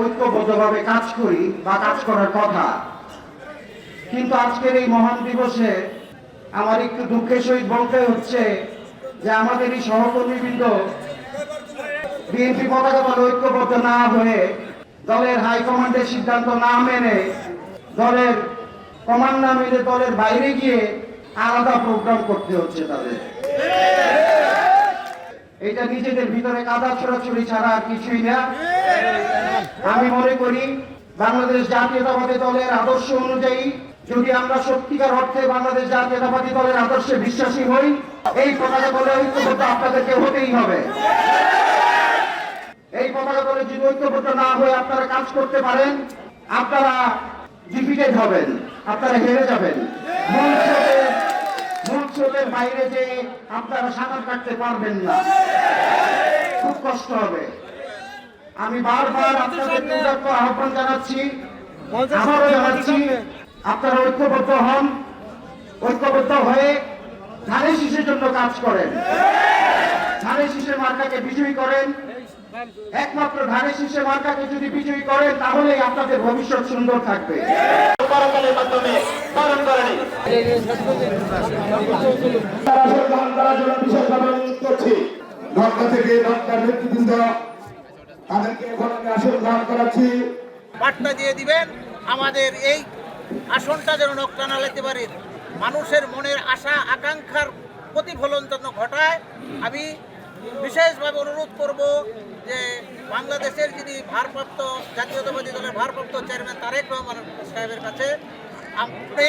ঐক্যবদ্ধভাবে কাজ করি বা কাজ করার কথা। কিন্তু আজকের এই মহান দিবসে আমার একটু দুঃখের সহিত বলতে হচ্ছে যে আমাদের এই সহকর্মীবৃন্দ বিএনপি পতাকা দল ঐক্যবদ্ধ না হয়ে দলের হাইকমান্ডের সিদ্ধান্ত না মেনে দলের কমান্ড না মেনে দলের বাইরে গিয়ে আলাদা প্রোগ্রাম করতে হচ্ছে তাদের। এটা নিজেদের ভিতরে কাদা ছোড়াছড়ি ছাড়া আর কিছুই না। আমি মনে করি, বাংলাদেশ জাতীয়তাবাদী দলের আদর্শ অনুযায়ী যদি আমরা সত্যিকার অর্থে বাংলাদেশ জাতীয়তাবাদী দলের আদর্শে বিশ্বাসী হই, এই পতাকা দলে ঐক্যবদ্ধ আপনাদেরকে হতেই হবে। এই পতাকা দলে যদি ঐক্যবদ্ধ না হয়ে আপনারা কাজ করতে পারেন, আপনারা ডিফিটেড হবেন, আপনারা হেরে যাবেন। স্রোতের বাইরে যে আপনারা সাঁতার কাটতে পারবেন না খুব কষ্ট হবে। আমি বারবার আপনাদের আহ্বান জানাচ্ছি আবারও জানাচ্ছি আপনারা ঐক্যবদ্ধ হন ঐক্যবদ্ধ হয়ে ধানের শিশুর জন্য কাজ করেন। ধানের শীষের মার্কাকে বিজয়ী করেন। একমাত্র ধানের শীষের মার্কাকে যদি বিজয়ী করেন তাহলেই আপনাদের ভবিষ্যৎ সুন্দর থাকবে। করতালের মাধ্যমে পালন করেনি। তারা আসলে গ্রহণ করার জন্য বিশেষভাবে অনুরোধ করছি ঢাকা থেকে ঢাকার নেতৃবৃন্দ তাদেরকে এখন আমি আসন গ্রহণ করাচ্ছি। বার্তা দিয়ে দিবেন আমাদের এই আসনটা যেন নকটানা লেতে পারে। মানুষের মনের আশা আকাঙ্ক্ষার প্রতিফলন যেন ঘটায়। আমি বিশেষভাবে অনুরোধ করব যে বাংলাদেশের যিনি ভারপ্রাপ্ত জাতীয়তাবাদী দলের ভারপ্রাপ্ত চেয়ারম্যান তারেক রহমান সাহেবের কাছে, আপনি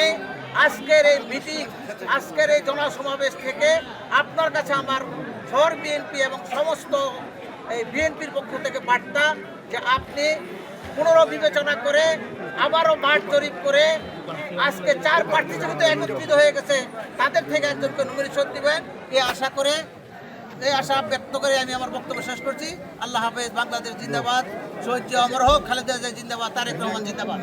আজকের এই মিটিং আজকের এই জনসমাবেশ থেকে আপনার কাছে আমার শহর বিএনপি এবং সমস্ত এই বিএনপির পক্ষ থেকে বার্তা যে আপনি পুনর্বিবেচনা করে, আবারও মাঠ জরিপ করে আজকে চার প্রার্থী যেহেতু একত্রিত হয়ে গেছে, তাদের থেকে একজনকে নমিনেশন দিবেন। এ আশা করে এই আশা ব্যক্ত করে আমি আমার বক্তব্য শেষ করছি। আল্লাহ হাফেজ, বাংলাদেশ জিন্দাবাদ। শহীদ অমর হোক, খালেদা জিন্দাবাদ, তারেক রহমান জিন্দাবাদ।